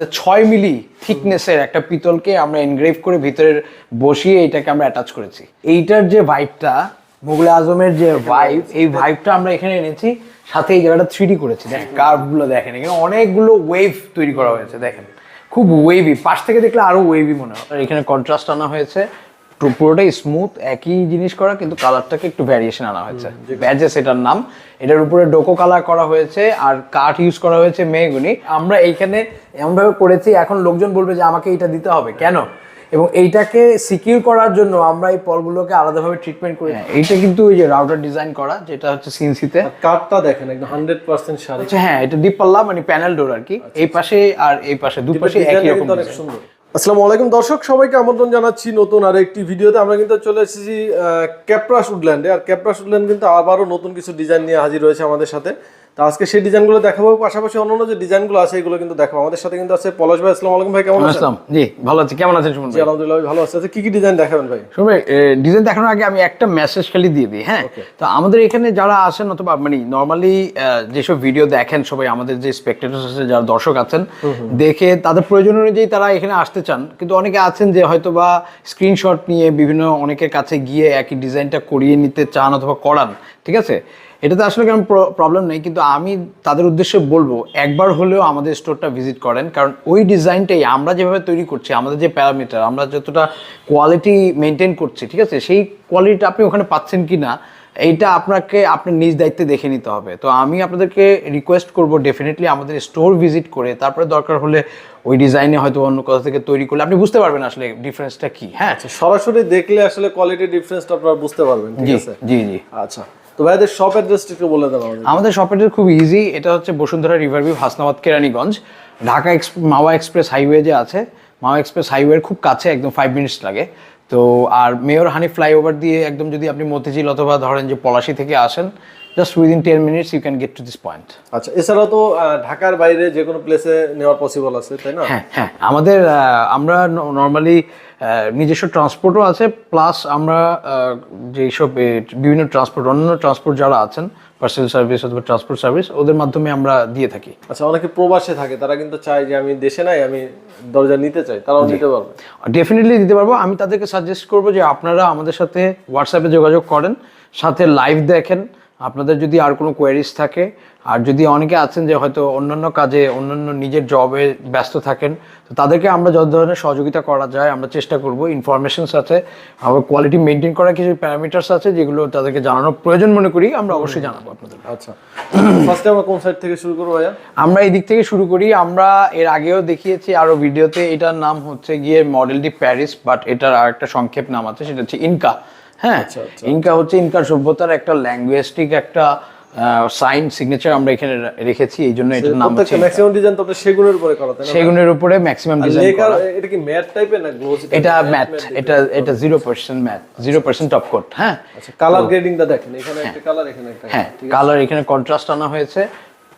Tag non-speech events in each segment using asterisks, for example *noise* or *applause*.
ছয় মিলি থিকনেসের একটা পিতলকে আমরা এনগ্রেভ করে ভিতরে বসিয়ে এটাকে আমরা অ্যাটাচ করেছি। এইটার যে ভাইবটা মুঘল আজমের যে ভাইব এই ভাইবটা আমরা এখানে এনেছি সাথে এই জায়গাটা থ্রি করেছি। দেখেন কার্ভগুলো দেখেন এখানে অনেকগুলো ওয়েভ তৈরি করা হয়েছে দেখেন। খুব ওয়েভি পাশ থেকে দেখলে আরও ওয়েভি মনে হয়। এখানে কন্ট্রাস্ট আনা হয়েছে। পুরোটাই স্মুথ একই জিনিস করা কিন্তু কালারটাকে একটু ভ্যারিয়েশন আনা হয়েছে। ব্যাজেস এটার নাম। এটার উপরে ডোকো কালার করা হয়েছে আর কাঠ ইউজ করা হয়েছে মেহগুনি। আমরা এইখানে এমনভাবে করেছি এখন লোকজন বলবে যে আমাকে এটা দিতে হবে। কেন? এবং এইটাকে সিকিউর করার জন্য আমরা এই পলগুলোকে আলাদাভাবে ট্রিটমেন্ট করি। এইটা কিন্তু ওই যে রাউটার ডিজাইন করা যেটা হচ্ছে সিনসিতে কাঠটা দেখেন একদম হান্ড্রেড পার্সেন্ট আচ্ছা হ্যাঁ এটা ডিপ পাল্লা মানে প্যানেল ডোর আর কি। এই পাশে আর এই পাশে দুপাশে একই রকম। সুন্দর। আসসালামু আলাইকুম দর্শক, সবাইকে আমন্ত্রণ জানাচ্ছি নতুন আর একটি ভিডিওতে। আমরা কিন্তু চলে এসেছি ক্যাপ্রাস উডল্যান্ডে। আর ক্যাপ্রাস উডল্যান্ড কিন্তু আবারও নতুন কিছু ডিজাইন নিয়ে হাজির রয়েছে আমাদের সাথে। তো আজকে সেই ডিজাইনগুলো দেখাবো পাশাপাশি অন্যান্য যে ডিজাইনগুলো আছে এগুলো কিন্তু দেখাবো। আমাদের সাথে কিন্তু আছে পলাশ ভাই আসসালামু আলাইকুম ভাই কেমন আছেন? আসসালাম জি ভালো আছি। কেমন আছেন সুমন জি আলহামদুলিল্লাহ ভালো আছে। আচ্ছা কি কি ডিজাইন দেখাবেন ভাই? শুনবে ডিজাইন দেখানোর আগে আমি একটা মেসেজ খালি দিয়ে দিই হ্যাঁ? তো আমাদের এখানে যারা আসেন অথবা মানে নর্মালি যেসব ভিডিও দেখেন সবাই আমাদের যে স্পেক্টেটার্স আছে যারা দর্শক আছেন দেখে তাদের প্রয়োজন অনুযায়ী তারা এখানে আসতে চান। কিন্তু অনেকে আছেন যে হয়তো বা স্ক্রিনশট নিয়ে বিভিন্ন অনেকের কাছে গিয়ে একই ডিজাইনটা করিয়ে নিতে চান অথবা করান ঠিক আছে? এটাতে আসলে কোনো প্রবলেম নেই কিন্তু আমি তাদের উদ্দেশ্যে বলব একবার হলেও আমাদের স্টোরটা ভিজিট করেন কারণ ওই ডিজাইনটাই আমরা যেভাবে তৈরি করছি আমাদের যে প্যারামিটার আমরা যতটা কোয়ালিটি মেনটেন করছি ঠিক আছে? সেই কোয়ালিটিটা আপনি ওখানে পাচ্ছেন কি না এইটা আপনাকে আপনার নিজ দায়িত্বে দেখে নিতে হবে। তো আমি আপনাদেরকে রিকোয়েস্ট করব ডেফিনেটলি আমাদের স্টোর ভিজিট করে তারপরে দরকার হলে ওই ডিজাইনে হয়তো অন্য কোথা থেকে তৈরি করলে আপনি বুঝতে পারবেন আসলে ডিফারেন্সটা কি হ্যাঁ? সরাসরি দেখলে আসলে কোয়ালিটি ডিফারেন্সটা আপনারা বুঝতে পারবেন ঠিক আছে? জি জি। আচ্ছা। তো ভাইদের শপ অ্যাড্রেসটা একটু বলে দেন আমাদের। আমাদের শপের খুব ইজি এটা হচ্ছে Bashundhara riverview Hasnabad Keraniganj. Dhaka Mawa express highway যে আছে মাওয়া এক্সপ্রেস হাইওয়ের খুব কাছে একদম ফাইভ মিনিটস লাগে। তো আর মেয়র হানি ফ্লাইওভার দিয়ে একদম যদি আপনি মতিঝিল অথবা ধরেন যে পলাশি থেকে আসেন just within ten minutes you can get to this point আচ্ছা এছাড়াও তো ঢাকার বাইরে যে কোনো প্লেসে নেওয়ার পসিবল আছে তাই না? হ্যাঁ হ্যাঁ আমাদের আমরা নর্মালি নিজস্ব ট্রান্সপোর্টও আছে প্লাস আমরা যেসব বিভিন্ন ট্রান্সপোর্ট অন্যান্য ট্রান্সপোর্ট যারা আছেন পার্সেল সার্ভিস অথবা ট্রান্সপোর্ট সার্ভিস ওদের মাধ্যমে আমরা দিয়ে থাকি। আচ্ছা অনেকে প্রবাসে থাকে তারা কিন্তু চায় যে আমি দেশে নাই আমি দরজা নিতে চাই তারাও নিতে পারবে। ডেফিনেটলি দিতে পারব। আমি তাদেরকে সাজেস্ট করব যে আপনারা আমাদের সাথে হোয়াটসঅ্যাপে যোগাযোগ করেন সাথে লাইভ দেখেন আপনাদের যদি আর কোনো কোয়ারিজ থাকে আর যদি অনেকে আছেন যে হয়তো অন্যান্য কাজে অন্যান্য নিজের জবে ব্যস্ত থাকেন তো তাদেরকে আমরা যত ধরনের সহযোগিতা করা যায় আমরা চেষ্টা করব ইনফরমেশনস আছে আবার কোয়ালিটি মেনটেন করার কিছু প্যারামিটার্স আছে যেগুলো তাদেরকে জানানোর প্রয়োজন মনে করি আমরা অবশ্যই জানাব আপনাদের। আচ্ছা। ফার্স্টে আমরা কোন সাইড থেকে শুরু করব ভাইয়া? আমরা এই দিক থেকে শুরু করি। আমরা এর আগেও দেখিয়েছি আরও ভিডিওতে এটার নাম হচ্ছে গিয়ে মডেলটি প্যারিস বাট এটার আর একটা সংক্ষেপ নাম আছে সেটা হচ্ছে ইনকা হ্যাঁ ইনকা হচ্ছে ইনকার সভ্যতার একটা ল্যাঙ্গুয়েস্টিক একটা সাইন সিগনেচার আমরা এখানে রেখেছি এই জন্য এটার নাম হচ্ছে ম্যাক্সিমাম ডিজাইন তো আপনার সেগুনের উপরে করা তাই সেগুনের উপরে ম্যাক্সিমাম ডিজাইন লেকার এটা কি ম্যাট টাইপের না গ্লোসি এটা ম্যাথ এটা এটা zero percent matte zero percent top coat হ্যাঁ? আচ্ছা কালার গ্রেডিংটা দেখেন এখানে একটা কালার এখানে একটা হ্যাঁ কালার এখানে কন্ট্রাস্ট আনা হয়েছে।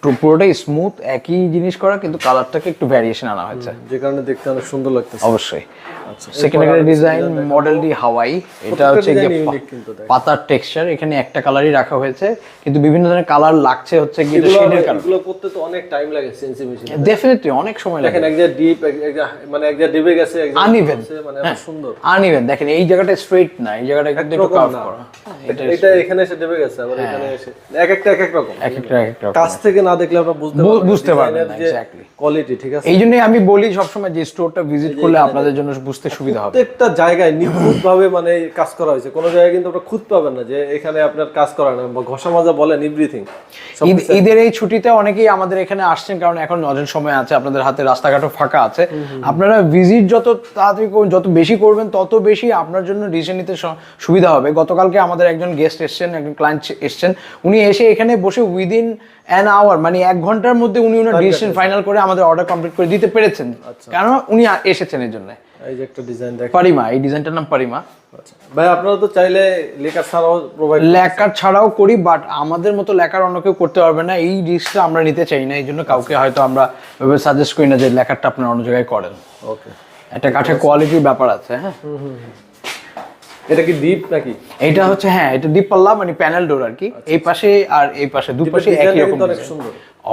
পুরোটাই স্মুথ একই জিনিস করা কিন্তু কালারটাকে একটু ভ্যারিয়েশন আনা হয়েছে। যে কারণে দেখতে অনেক সুন্দর লাগতেছে। অবশ্যই। আচ্ছা সেকেন্ড ডিজাইন মডেলটি হাওয়াই। এটা হচ্ছে গিয়ে। পাতার টেক্সচার এখানে একটা কালারই রাখা হয়েছে কিন্তু বিভিন্ন ধরনের কালার লাগছে হচ্ছে গিয়ে শেডের কালার এগুলো করতে তো অনেক টাইম লাগে সেন্সি মেশিন ডেফিনেটলি অনেক সময় লাগে। দেখেন এক জায়গায় ডিপ মানে এক জায়গায় ডিপে গেছে এক জায়গায় মানে এত সুন্দর। আনইভেন দেখেন এই জায়গাটা স্ট্রেট না এই জায়গাটা কিন্তু একটু কার্ভ করা। এটা এটা এখানে এসে ডিপে গেছে আবার এখানে এসে এক একটা এক এক রকম। এক একটা এক একটা রকম। কাছ থেকে না দেখলে আমরা বুঝতে বুঝতে পারবেন না, যে কোয়ালিটি ঠিক আছে? এই জন্যই আমি বলি সবসময় যে স্টোরটা ভিজিট করলে আপনাদের জন্য বুঝতে সুবিধা হবে। প্রত্যেকটা জায়গায় নিখুঁত ভাবে মানে কাজ করা হয়েছে। কোনো জায়গায় কিন্তু আপনার খুঁত পাবেন না যে এখানে আপনার কাজ করা না বা ঘষা মাজা বলেন এভরিথিং ঈদের এই ছুটিতে অনেকেই আমাদের এখানে আসছেন কারণ এখন নজন সময় আছে আপনাদের হাতে রাস্তাঘাটও ফাঁকা আছে। আপনারা ভিজিট যত তাড়াতাড়ি করবেন যত বেশি করবেন তত বেশি আপনার জন্য ডিসিশন নিতে সুবিধা হবে। গতকালকে আমাদের একজন গেস্ট এসছেন একজন ক্লায়েন্ট এসছেন। উনি এসে এখানে বসে উইদিন অ্যান আওয়ার মানে এক ঘণ্টার মধ্যে উনি ওনার ডিসিশন ফাইনাল করে আমাদের অর্ডার কমপ্লিট করে দিতে পেরেছেন। কারণ উনি এসেছেন এর জন্য। এই যে একটা ডিজাইন দেখ পারিমা এই ডিজাইনটার নাম পারিমা। আচ্ছা। ভাই আপনারা তো চাইলে লেখা ছাড়াও প্রোভাইড লেখার ছাড়াও করি বাট আমাদের মতো লেখার অন্য কেউ করতে পারবে না। এই রিস্কটা আমরা নিতে চাই না এই জন্য কাউকে হয়তো আমরা সাজেস্ট করি না যে লেখারটা আপনারা অন্য জায়গায় করেন। ওকে একটা কাঠের কোয়ালিটির ব্যাপার আছে হ্যাঁ? এটা কি ডিপ নাকি? এইটা হচ্ছে হ্যাঁ এটা ডিপ পাল্লা মানে প্যানেল ডোর আর কি। এই পাশে আর এই পাশে দুপাশে একই রকম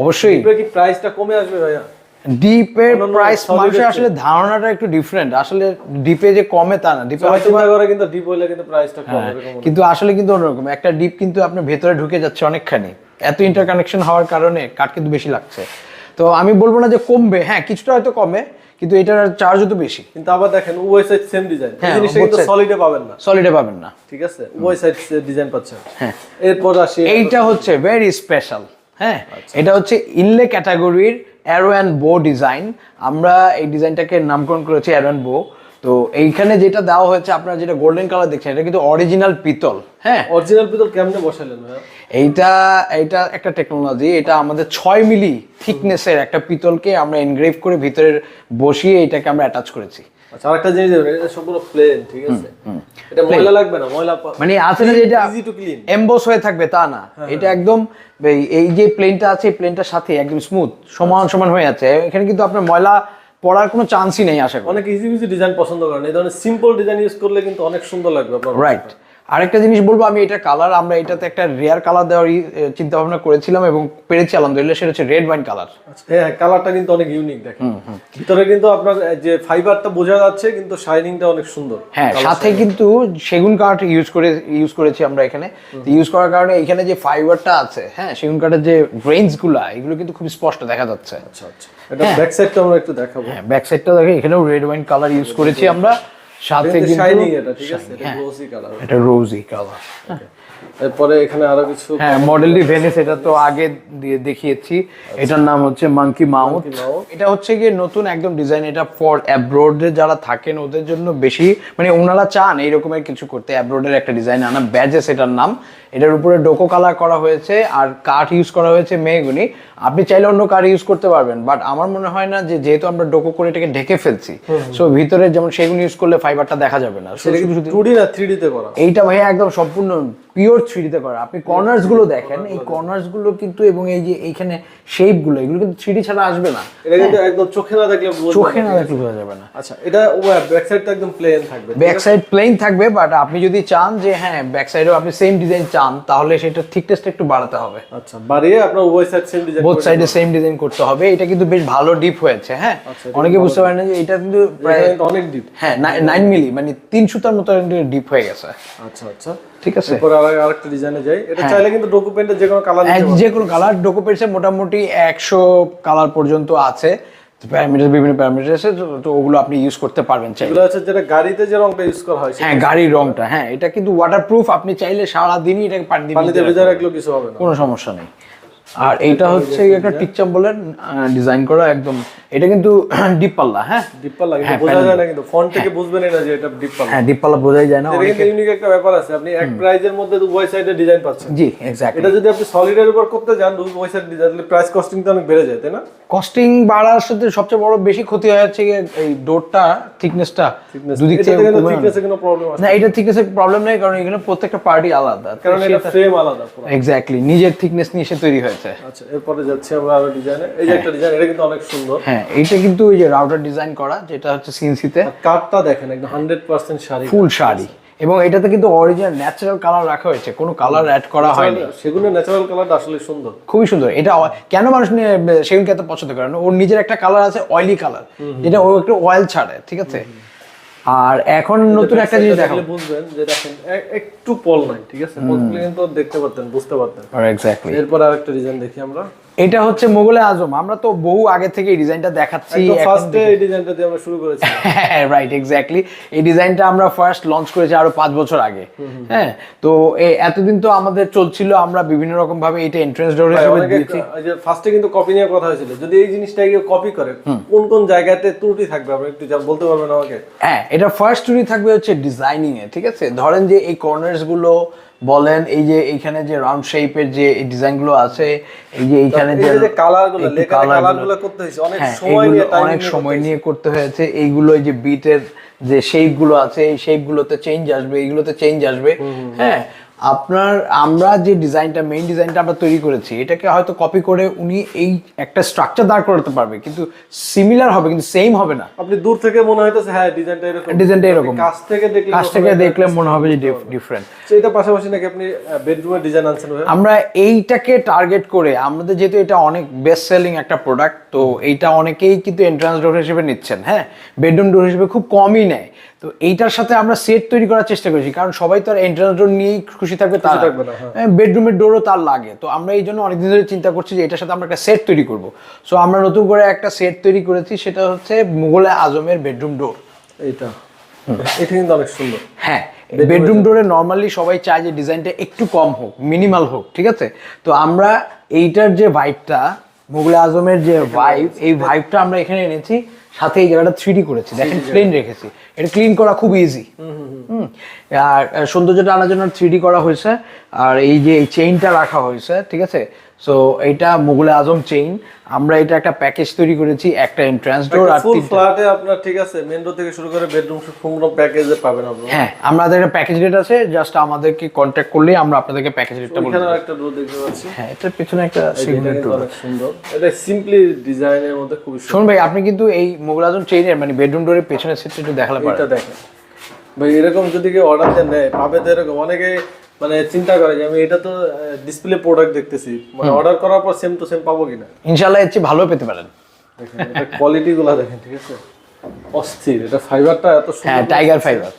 অবশ্যই। কি প্রাইসটা কমে আসবে ভাইয়া? ডিপের প্রাইস মানুষের আসলে ধারণাটা একটু ডিফারেন্ট আসলে ডিপে যে কমে তা না। ডিপে হয়তো করে কিন্তু ডিপ হইলে কিন্তু প্রাইসটা কম হ্যাঁ, কিন্তু আসলে কিন্তু অন্যরকম। একটা ডিপ কিন্তু আপনার ভেতরে ঢুকে যাচ্ছে অনেকখানি। এত ইন্টারকানেকশন হওয়ার কারণে কাঠ কিন্তু বেশি লাগছে। তো আমি বলব না যে কমবে। হ্যাঁ কিছুটা হয়তো কমে। কিন্তু এটার চার্জও তো বেশি। কিন্তু আবার দেখেন উভয় সাইড সেম ডিজাইন এই হ্যাঁ, জিনিসটা কিন্তু সলিডে পাবেন না। সলিডে পাবেন না। ঠিক আছে? উভয় সাইড ডিজাইন পাচ্ছেন। হ্যাঁ। এরপর আসি এইটা হচ্ছে ভেরি স্পেশাল হ্যাঁ? আচ্ছা। এটা হচ্ছে ইনলে ক্যাটাগরির অ্যারো অ্যান্ড বো ডিজাইন আমরা এই ডিজাইনটাকে নামকরণ করেছি অ্যারো অ্যান্ড বো তো এইখানে যেটা দেওয়া হয়েছে আপনারা যেটা গোল্ডেন কালার দেখছেন এটা কিন্তু অরিজিনাল পিতল হ্যাঁ? অরিজিনাল পিতল কেমনে বসাইলেন ভাইয়া? এইটা এটা একটা টেকনোলজি এটা আমাদের ছয় মিলি থিকনেসের একটা পিতলকে আমরা এনগ্রেভ করে ভিতরে বসিয়ে এটাকে আমরা অ্যাটাচ করেছি। আচ্ছা আরেকটা জিনিস এটা সম্পূর্ণ প্লেন ঠিক আছে? এটা ময়লা লাগবে না ময়লা মানে আছে না যে এটা ইজি টু ক্লিন এমবোস হয়ে থাকবে তা না। এটা একদম এই- যে প্লেনটা আছে এই প্লেনটার সাথে একদম স্মুথ সমান সমান হয়ে এখানে কিন্তু আপনার ময়লা পড়ার কোনো চান্সই নেই আশা করি। অনেক ইজি ইজি ডিজাইন পছন্দ করেন। এই ধরনের সিম্পল ডিজাইন ইউজ করলে কিন্তু অনেক সুন্দর লাগবে আপনার রাইট আরেকটা জিনিস বলব আমি এটা কালার আমরা এটাতে একটা রেয়ার কালার দেওয়ার চিন্তা ভাবনা করেছিলাম এবং পেরেছি আলহামদুলিল্লাহ সেটা হচ্ছে রেড ওয়াইন কালার হ্যাঁ কালারটা কিন্তু অনেক ইউনিক দেখেন। ভিতরে কিন্তু আপনার যে ফাইবারটা বোঝা যাচ্ছে কিন্তু শাইনিংটা অনেক সুন্দর। হ্যাঁ সাথে কিন্তু সেগুন কাঠ ইউজ করে ইউজ করেছি আমরা এখানে। ইউজ করার কারণে এখানে যে ফাইবারটা আছে হ্যাঁ সেগুন কাঠের যে গ্রেইনসগুলা এগুলো কিন্তু খুব স্পষ্ট দেখা যাচ্ছে। আচ্ছা আচ্ছা। এটা ব্যাক সাইডটা আমরা একটু দেখাবো। হ্যাঁ ব্যাক সাইডটা দেখে এখানেও রেড ওয়াইন কালার ইউজ করেছি আমরা। সাথে কিন্তু শাইনিং এটা ঠিক আছে? এটা। গ্লোসি কালার এটা রোজি কালার এরপরে এখানে আরও কিছু হ্যাঁ মডেলটি ভেনিস এটা তো আগে দিয়ে দেখিয়েছি। এটার নাম হচ্ছে মাঙ্কি মাউথ এটা হচ্ছে গিয়ে নতুন একদম ডিজাইন এটা ফর অ্যাব্রোডে যারা থাকেন ওদের জন্য বেশি মানে ওনারা চান এই রকমের কিছু করতে। অ্যাব্রোডের একটা ডিজাইন আনা ব্যাজেস এটার নাম। এটার উপরে ডোকো কালার করা হয়েছে আর কাঠ ইউজ করা হয়েছে মেহগুনি। আপনি চাইলে অন্য কাঠ ইউজ করতে পারবেন বাট আমার মনে হয় না যে যেহেতু আমরা ডোকো করে এটাকে ঢেকে ফেলছি সো ভিতরে যেমন সেগুন ইউজ করলে ফাইবারটা দেখা যাবে না। সেটা কিন্তু 2D না 3D তে করা। এইটা ভাইয়া একদম সম্পূর্ণ পিওর থ্রিডিতে করা। আপনি কর্নার্সগুলো দেখেন এই কর্নার্সগুলো কিন্তু এবং এই যে এইখানে শেপগুলো এগুলো কিন্তু থ্রিডি ছাড়া আসবে না। এটা কিন্তু একদম চোখে না দেখলে চোখে না। দেখলে বোঝা যাবে না। আচ্ছা এটা ব্যাক সাইডটা একদম প্লেন থাকবে ব্যাক সাইড প্লেন থাকবে বাট আপনি যদি চান যে হ্যাঁ ব্যাক সাইডেও আপনি সেম ডিজাইন চান তাহলে সেটা থিকনেসটা একটু বাড়াতে হবে। আচ্ছা বাড়িয়ে আপনার উভয় সাইড সেম ডিজাইন বোথ সাইডে সেম ডিজাইন করতে হবে এটা কিন্তু বেশ ভালো ডিপ হয়েছে হ্যাঁ? আচ্ছা, অনেকে বুঝতে পারেন না যে এটা কিন্তু প্রায় অনেক ডিপ হ্যাঁ নাইন মিলি মানে তিন সুতার মতো ডিপ হয়ে গেছে। আচ্ছা আচ্ছা। ঠিক আছে? এরপর আরেকটা ডিজাইনে যাই। এটা চাইলে কিন্তু যে কোনো কালার যে কোনো কালার মোটামুটি একশো কালার পর্যন্ত আছে। প্যারামিটার বিভিন্ন প্যারামিটার আছে তো- ওগুলো আপনি ইউজ করতে পারবেন চাইলে। এগুলো হচ্ছে যেটা গাড়িতে যে রংটা ইউজ করা হয় হ্যাঁ গাড়ির রংটা হ্যাঁ। এটা কিন্তু ওয়াটারপ্রুফ আপনি চাইলে সারা দিনই এটাকে পানি দিয়ে পানিতে ভেজা রাখলেও কিছু হবে না। কোনো সমস্যা নেই। আর এইটা হচ্ছে একটা টিকচাম বলেন ডিজাইন করা একদম এটা কিন্তু *clears throat* ডিপ পাল্লা হ্যাঁ? ডিপ্পাল লাগে হ্যাঁ, বোঝা যায় না কিন্তু ফন্ট থেকে বুঝবেন না যে এটা ডিপ্পাল হ্যাঁ ডিপ পাল্লা বোঝাই যায় না এটা কিন্তু ইউনিক একটা ব্যাপার আছে আপনি এক প্রাইজের মধ্যে উভয় সাইডে ডিজাইন পাচ্ছেন। জি এক্স্যাক্টলি এটা যদি আপনি সলিডের উপর করতে যান উভয় সাইড ডিজাইন তাহলে প্রাইস কস্টিং তো অনেক বেড়ে যায় তাই না? কস্টিং বাড়ার সাথে সবচেয়ে বড় বেশি ক্ষতি হয়ে যাচ্ছে এই ডোরটা থিকনেসটা দুদিক এটাতে থেকে কিন্তু কোনো প্রবলেম আছে না এটা থিকনেসের প্রবলেম নেই কারণ এখানে প্রত্যেকটা পার্টি আলাদা কারণ এটা ফ্রেম আলাদা পুরো। এক্স্যাক্টলি নিজের থিকনেস নিয়ে সে তৈরি হয়েছে আচ্ছা এরপরে যাচ্ছি আমরা আরও ডিজাইনে এই যে একটা ডিজাইন এটা কিন্তু অনেক সুন্দর। হ্যাঁ এইটা কিন্তু ওই যে রাউটার ডিজাইন করা যেটা হচ্ছে সিনসিতে আর দেখেন একদম hundred percent sari. Full sari. এবং এটাতে কিন্তু অরিজিনাল ন্যাচারাল কালার রাখা হয়েছে কোনো কালার অ্যাড করা হয়নি। সেগুলো ন্যাচারাল কালারটা আসলে সুন্দর। খুবই সুন্দর। এটা কেন মানুষ নিয়ে সেগুনকে এত পছন্দ করে ওর নিজের একটা কালার আছে অয়েলি কালার যেটা ও একটু অয়েল ছাড়ে ঠিক আছে? আর এখন নতুন একটা জিনিস দেখো বুঝবেন যে দেখেন একটু পল নাই ঠিক আছে? পল কিন্তু দেখতে পারতেন বুঝতে পারতেন। এক্স্যাক্টলি এরপর আরেকটা ডিজাইন দেখি আমরা। এটা হচ্ছে মোগলে আজম। আমরা তো বহু আগে থেকে এই ডিজাইনটা দেখাচ্ছি ফার্স্টে এই ডিজাইনটা দিয়ে আমরা শুরু করেছি রাইট এক্স্যাক্টলি এই ডিজাইনটা আমরা ফার্স্ট লঞ্চ করেছি আরও পাঁচ বছর আগে। হ্যাঁ তো এতদিন তো আমাদের চলছিল আমরা বিভিন্ন রকম ভাবে এটা এন্ট্রান্স ডোর হিসেবে দিয়েছি। ফার্স্টে কিন্তু কপি নিয়ে কথা হয়েছিল। যদি এই জিনিসটা কেউ কপি করে কোন কোন জায়গাতে ত্রুটি থাকবে? আপনি একটু যা বলতে পারবেন আমাকে? হ্যাঁ এটা ফার্স্ট টুরি থাকবে হচ্ছে ডিজাইনিং এ ঠিক আছে? ধরেন যে এই কর্নার্সগুলো বলেন এই যে এখানে যে রাউন্ড শেপের যে ডিজাইনগুলো আছে এই যে এইখানে যে- কালারগুলো করতে হয়েছে অনেক হ্যাঁ সময় নিয়ে অনেক সময় নিয়ে করতে হয়েছে। এইগুলো এই যে বিটের যে শেপগুলো আছে এই শেপ গুলোতে চেঞ্জ আসবে এইগুলোতে চেঞ্জ আসবে হ্যাঁ আপনার আমরা যে ডিজাইনটা মেইন ডিজাইনটা আমরা তৈরি করেছি এটাকে হয়তো কপি করে উনি এই একটা স্ট্রাকচার দাঁড় করাতে পারবে কিন্তু সিমিলার হবে কিন্তু সেম হবে না। আপনি দূর থেকে মনে হইতেছে হ্যাঁ ডিজাইনটা এরকম। ডিজাইনটা এরকম। কাছ থেকে দেখলে কাছ থেকে দেখলে মনে হবে যে ডিফারেন্ট সেটা পাশাপাশি নাকি আপনি বেডরুমের ডিজাইন আনছেন আমরা এইটাকে টার্গেট করে আমাদের যেহেতু এটা অনেক বেস্ট সেলিং একটা প্রোডাক্ট তো এইটা অনেকেই কিন্তু এন্ট্রান্স ডোর হিসেবে নিচ্ছেন হ্যাঁ? বেডরুম ডোর হিসেবে খুব কমই নেয়। তো এইটার সাথে আমরা সেট তৈরি করার চেষ্টা করেছি কারণ সবাই তো আর এন্ট্রান্স ডোর নিয়েই খুশি থাকবে তা থাকবে না, হ্যাঁ। বেডরুমের ডোরও তার লাগে। তো আমরা এই জন্য অনেকদিন ধরে চিন্তা করছি যে এটার সাথে আমরা একটা সেট তৈরি করব। সো আমরা নতুন করে একটা সেট তৈরি করেছি সেটা হচ্ছে মুঘলে আজমের বেডরুম ডোর এইটা। এটা কিন্তু অনেক সুন্দর। হ্যাঁ বেডরুম ডোরে নর্মালি সবাই চায় যে ডিজাইনটা একটু কম হোক মিনিমাল হোক ঠিক আছে? তো আমরা এইটার যে ভাইবটা মুঘলে আজমের যে ভাইব এই ভাইবটা আমরা এখানে এনেছি সাথে এই জায়গাটা থ্রি করেছি। দেখেন প্লেন রেখেছি। এটা ক্লিন করা খুব ইজি হুম আর সৌন্দর্যটা আনার জন্য থ্রি করা হয়েছে। আর এই যে এই চেইনটা রাখা হয়েছে ঠিক আছে? সো এটা মুঘলে আজম চেইন আমরা এটা একটা প্যাকেজ তৈরি করেছি একটা এন্ট্রান্স ডোর আর ফুল ফ্ল্যাটে আপনার ঠিক আছে মেন রোড থেকে শুরু করে বেডরুম সম্পূর্ণ প্যাকেজে পাবেন আপনারা হ্যাঁ আমাদের একটা প্যাকেজ রেট আছে জাস্ট আমাদেরকে কন্ট্যাক্ট করলেই আমরা আপনাদেরকে প্যাকেজ রেটটা বলব এখানে একটা ডোর দেখতে পাচ্ছি। হ্যাঁ এটার পিছনে একটা এটা সিগন্যাল কিন্তু সুন্দর। এটা সিম্পলি ডিজাইনের মধ্যে খুব সুন্দর। শুনুন ভাই আপনি কিন্তু এই মোগল আজম চেইনের মানে বেডরুম ডোরের পেছনের সিটটা একটু দেখালে পারেন। এটা দেখেন। ভাই এরকম যদি কেউ অর্ডার দেন নেয় পাবে তো এরকম। অনেকে মানে চিন্তা করে যে আমি এটা তো ডিসপ্লে প্রোডাক্ট দেখতেছি। মানে অর্ডার করার পর সেম টু সেম পাবো কিনা? এর চেয়ে ভালো পেতে পারেন। দেখেন এটা কোয়ালিটি গুলা দেখেন ঠিক আছে? অস্থির এটা ফাইবারটা এত হ্যাঁ টাইগার ফাইবার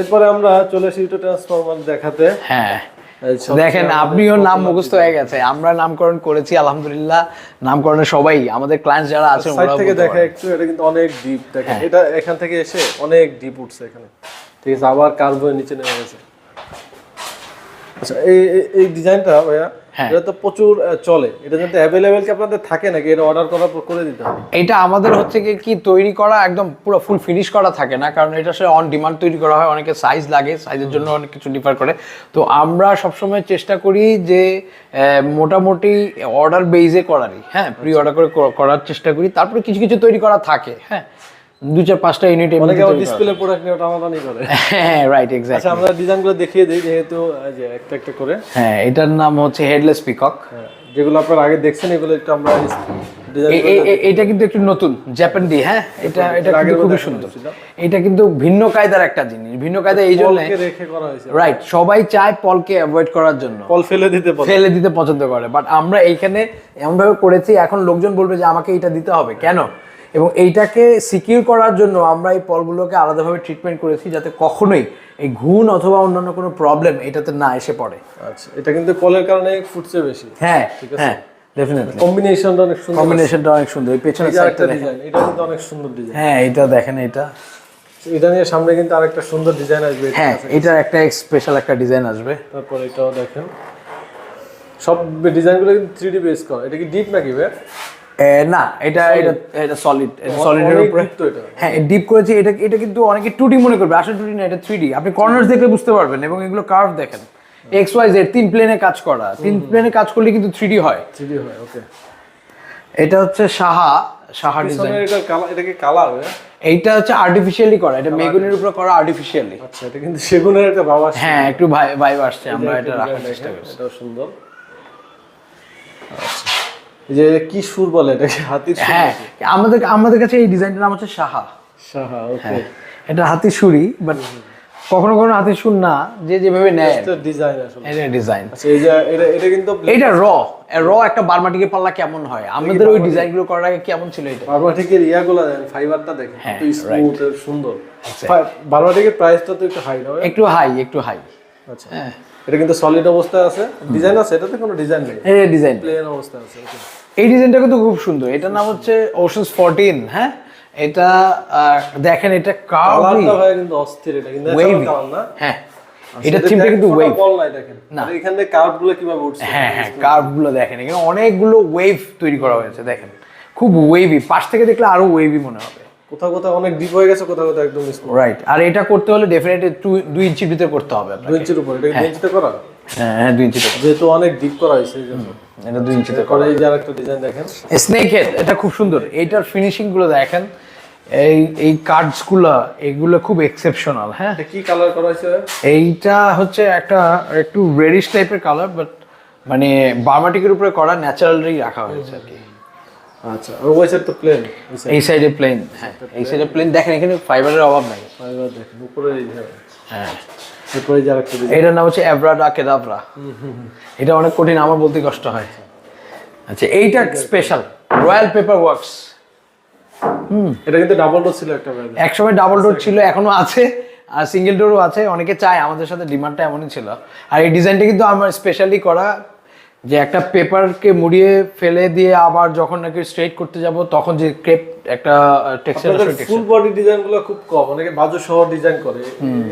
এরপরে আমরা চলে আসি ট্রান্সফরমার দেখাতে। হ্যাঁ। দেখেন আপনিও নাম মুখস্থ হয়ে গেছে। আমরা নামকরণ করেছি আলহামদুলিল্লাহ নামকরণে সবাই আমাদের ক্লায়েন্ট যারা আছে ওরাও থেকে দেখা একটু এটা কিন্তু অনেক ডিপ দেখেন। হ্যাঁ। এটা এখান থেকে এসে অনেক ডিপ উঠছে এখানে। ঠিক আছে আবার কার্ভ হয়ে নিচে নেমে গেছে। আচ্ছা এই এই- ডিজাইনটা ভাইয়া হ্যাঁ। এটা তো প্রচুর চলে। এটা যাতে অ্যাভেলেবেল কি আপনাদের থাকে নাকি? এটা অর্ডার করার পর করে দিতে হবে। এটা আমাদের হচ্ছে কি কি তৈরি করা একদম পুরো ফুল ফিনিশ করা থাকে না কারণ এটা আসলে অন ডিমান্ড তৈরি করা হয় অনেকে সাইজ লাগে সাইজের জন্য অনেক কিছু ডিফার করে। তো আমরা সবসময় চেষ্টা করি যে মোটামুটি অর্ডার বেইজে করারই হ্যাঁ প্রি অর্ডার করে করার চেষ্টা করি। তারপরে কিছু কিছু তৈরি করা থাকে হ্যাঁ। চার পাঁচটা ইউনিট অনেকে আবার ডিসপ্লে প্রোডাক্ট নিয়ে টানাটানি করে হ্যাঁ রাইট এক্স্যাক্ট আচ্ছা আমরা ডিজাইনগুলো দেখিয়ে দিই যেহেতু যে একটা একটা করে। হ্যাঁ এটার নাম হচ্ছে হেডলেস পিকক হ্যাঁ, যেগুলো আপনারা আগে দেখছেন এগুলো একটু আমরা এটা কিন্তু একটু নতুন জাপান দি হ্যাঁ? এটা এটা কিন্তু খুবই সুন্দর। এটা কিন্তু ভিন্ন কায়দার একটা জিনিস ভিন্ন কায়দা এই জন্য রাইট সবাই চায় পলকে অ্যাভয়েড করার জন্য। কল ফেলে দিতে ফেলে দিতে পছন্দ করে। বাট আমরা এইখানে এমনভাবে করেছি এখন লোকজন বলবে যে আমাকে এটা দিতে হবে। কেন? এবং এইটাকে সিকিউর করার জন্য আমরা এই পলগুলোকে আলাদাভাবে ট্রিটমেন্ট করেছি যাতে কখনোই এই ঘুণ অথবা অন্যান্য কোনো প্রবলেম এটাতে না এসে পড়ে। আচ্ছা এটা কিন্তু কলের কারণে ফুটছে বেশি। হ্যাঁ হ্যাঁ ডেফিনেটলি কম্বিনেশনটা অনেক সুন্দর কম্বিনেশনটা অনেক সুন্দর এই পেছনের এই যে সাইডটা ডিজাইন এটা কিন্তু অনেক সুন্দর ডিজাইন হ্যাঁ এটা দেখেন এটা। এটা নিয়ে সামনে কিন্তু আরেকটা সুন্দর ডিজাইন আসবে। হ্যাঁ এটার একটা স্পেশাল একটা ডিজাইন আসবে। তারপর এটাও দেখেন। সব ডিজাইনগুলো কিন্তু থ্রি ডি বেস করা। এটা কি ডিপ নাকি ভাই? না এটা এটা এটা সলিড এটা সলিডের উপরে। এটা। হ্যাঁ ডিপ করেছি এটা এটা কিন্তু অনেকে টু ডি মনে করবে আসলে টু ডি না এটা থ্রি ডি আপনি কর্নার্স দেখলে বুঝতে পারবেন এবং এগুলো কার্ভ দেখেন। এক্স ওয়াই জেড তিন প্লেনে কাজ করা। তিন প্লেনে কাজ করলে কিন্তু থ্রি ডি হয়। থ্রি ডি হয় ওকে এটা হচ্ছে সাহা সাহা ডিজাইন এটা কালার এটা কি কালার এইটা হচ্ছে আর্টিফিশিয়ালি করা এটা মেগুনের উপরে করা আর্টিফিশিয়ালি আচ্ছা এটা কিন্তু সেগুনের একটা ভাব আসছে। হ্যাঁ একটু ভাই ভাইব আসছে আমরা এটা রাখার চেষ্টা করছি। এটাও সুন্দর। আচ্ছা। যে কি সুর বলে এটাকে? হাতির হ্যাঁ আমাদের আমাদের কাছে এই ডিজাইনটার নাম হচ্ছে সাহা। সাহা ওকে এটা হাতির সুরি বাট কখনো কখনো হাতির সুর না যে যেভাবে নেয়। ডিজাইন আসলে। এটা ডিজাইন আচ্ছা এই যে এটা এটা কিন্তু এটা র র একটা বারমাটিকে পাল্লা কেমন হয়? আমাদের ওই ডিজাইনগুলো করার আগে কেমন ছিল এটা? বারবাটিকের ইয়াগুলো দেখেন ফাইবারটা দেখেন হ্যাঁ, কত স্মুথ সুন্দর। বারবাটিকের প্রাইসটা তো একটু হাই না একটু হাই একটু হাই আচ্ছা। হ্যাঁ। এটা কিন্তু সলিড অবস্থায় আছে। ডিজাইন আছে? এটাতে কোনো ডিজাইন নেই? এই ডিজাইন প্লেন অবস্থায় আছে। এই ডিজাইনটা কিন্তু খুব সুন্দর। এটার নাম হচ্ছে ওশনস ফোরটিন হ্যাঁ? এটা দেখেন এটা কার্ভি কালারটা ভাই কিন্তু অস্থির এটা কিন্তু কালার না? হ্যাঁ। এটা থিমটা কিন্তু ওয়েভ বল নাই দেখেন। আর এখানে কার্ভগুলো কীভাবে উঠছে? হ্যাঁ হ্যাঁ কার্ভগুলো দেখেন। এখানে অনেকগুলো ওয়েভ তৈরি করা হয়েছে দেখেন। খুব ওয়েভি পাশ থেকে দেখলে আরও ওয়েভি মনে হবে। কোথাও কোথাও অনেক ডিপ হয়ে গেছে কোথাও কোথাও একদম রাইট আর এটা করতে হলে ডেফিনেটলি দুই ইঞ্চির ভিতরে করতে হবে দুই ইঞ্চির উপর এটা দুই ইঞ্চিতে করা? হ্যাঁ হ্যাঁ দুই ইঞ্চিতে যেহেতু অনেক ডিপ করা হয়েছে এই জন্য। এটা দুই ইঞ্চিতে করে। এই যে আরেকটা ডিজাইন দেখেন। স্নেক হেড এটা খুব সুন্দর। এইটার ফিনিশিংগুলো দেখেন। এই এই কার্ডসগুলো এগুলো খুব এক্সেপশনাল হ্যাঁ। এটা কি কালার করা হয়েছে? এইটা হচ্ছে একটা একটু রেডিশ টাইপের কালার বাট মানে বার্মাটিকের উপরে করা ন্যাচারালি রাখা হয়েছে আর কি। আচ্ছা আর ওই সাইড তো প্লেন এই সাইডে প্লেন হ্যাঁ এই সাইডে প্লেন দেখেন এখানে ফাইবারের অভাব নাই। ফাইবার দেখেন উপরে হ্যাঁ। এরপরে এটার নাম হচ্ছে এটা অনেক কঠিন আমার বলতে কষ্ট হয়। আচ্ছা। এইটা স্পেশাল রয়্যাল পেপার ওয়ার্কস এটা কিন্তু ডাবল ডোর ছিল একটা একসময় ডাবল ডোর ছিল এখনও আছে। আর সিঙ্গেল ডোরও আছে অনেকে চায় আমাদের সাথে ডিমান্ডটা এমনই ছিল। আর এই ডিজাইনটা কিন্তু আমার স্পেশালি করা যে একটা পেপারকে মুড়িয়ে ফেলে দিয়ে আবার যখন নাকি স্ট্রেট করতে যাব তখন যে ক্রেপ একটা টেক্সচার ফুল বডি ডিজাইনগুলো খুব কম। অনেকে বাজু সহ ডিজাইন করে।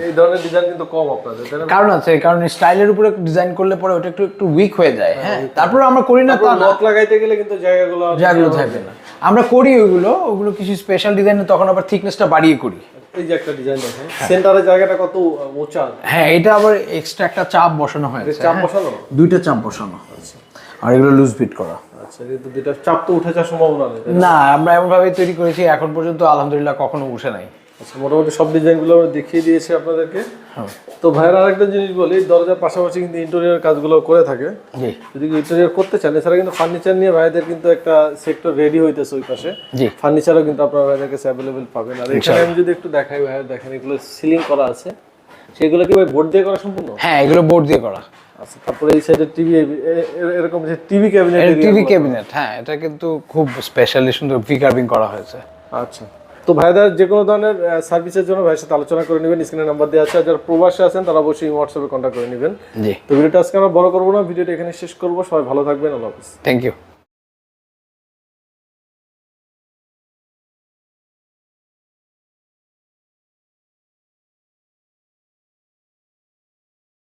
এই ধরনের ডিজাইন কিন্তু কম আপনাদের কারণ আছে কারণ স্টাইলের উপরে ডিজাইন করলে পরে ওটা একটু একটু উইক হয়ে যায় হ্যাঁ? তারপরে আমরা করি না তা লক লাগাইতে গেলে কিন্তু জায়গাগুলো জায়গাগুলো থাকবে না। আমরা করি ওইগুলো ওগুলো কিছু স্পেশাল ডিজাইন তখন আবার থিকনেসটা বাড়িয়ে করি। এই যে একটা ডিজাইন দেখেন। সেন্টারের জায়গাটা কত আহ, উঁচা হ্যাঁ এটা আবার এক্সট্রা একটা চাপ বসানো হয়েছে চাপ হ্যাঁ। বসানো? দুইটা চাপ বসানো। আর এগুলো লুজ ফিট করা। আচ্ছা কিন্তু দুইটা চাপ তো উঠে যাওয়ার সম্ভাবনা নেই না? আমরা এমন ভাবে তৈরি করেছি এখন পর্যন্ত আলহামদুলিল্লাহ কখনো উঠে নাই। আচ্ছা মোটামুটি সব ডিজাইনগুলো আমরা দেখিয়ে দিয়েছি আপনাদেরকে। হ্যাঁ। তো ভাইয়ের আরেকটা জিনিস বলি দরজার পাশাপাশি কিন্তু ইন্টেরিয়র কাজগুলো করে থাকে। যদি ইন্টেরিয়র করতে চান এছাড়া কিন্তু ফার্নিচার নিয়ে ভাইদের কিন্তু একটা সেক্টর রেডি হইতেছে ওই পাশে। ফার্নিচারও কিন্তু আপনারা ভাইদের কাছে অ্যাভেলেবেল পাবেন। আর এখানে আমি যদি একটু দেখাই ভাইয়া দেখেন এগুলো সিলিং করা আছে। সেগুলো কি ভাই বোর্ড দিয়ে করা সম্পূর্ণ? হ্যাঁ এগুলো বোর্ড দিয়ে করা। আচ্ছা তারপরে এই সাইডে টিভি এরকম যে টিভি ক্যাবিনেট টিভি ক্যাবিনেট হ্যাঁ। এটা কিন্তু খুব স্পেশালি সুন্দর ভি কার্ভিং করা হয়েছে। আচ্ছা। তো ভাইদের যে কোনো ধরনের সার্ভিসের জন্য ভাইয়ের সাথে আলোচনা করে নেবেন স্ক্রিনে নাম্বার দেওয়া আছে যারা প্রবাসে আছেন তারা অবশ্যই হোয়াটসঅ্যাপে কন্ট্যাক্ট করে নেবেন। তো ভিডিওটা আজকে আমরা বড় করব না ভিডিওটা এখানে শেষ করব। সবাই ভালো থাকবেন আল্লাহ হাফিজ। Thank you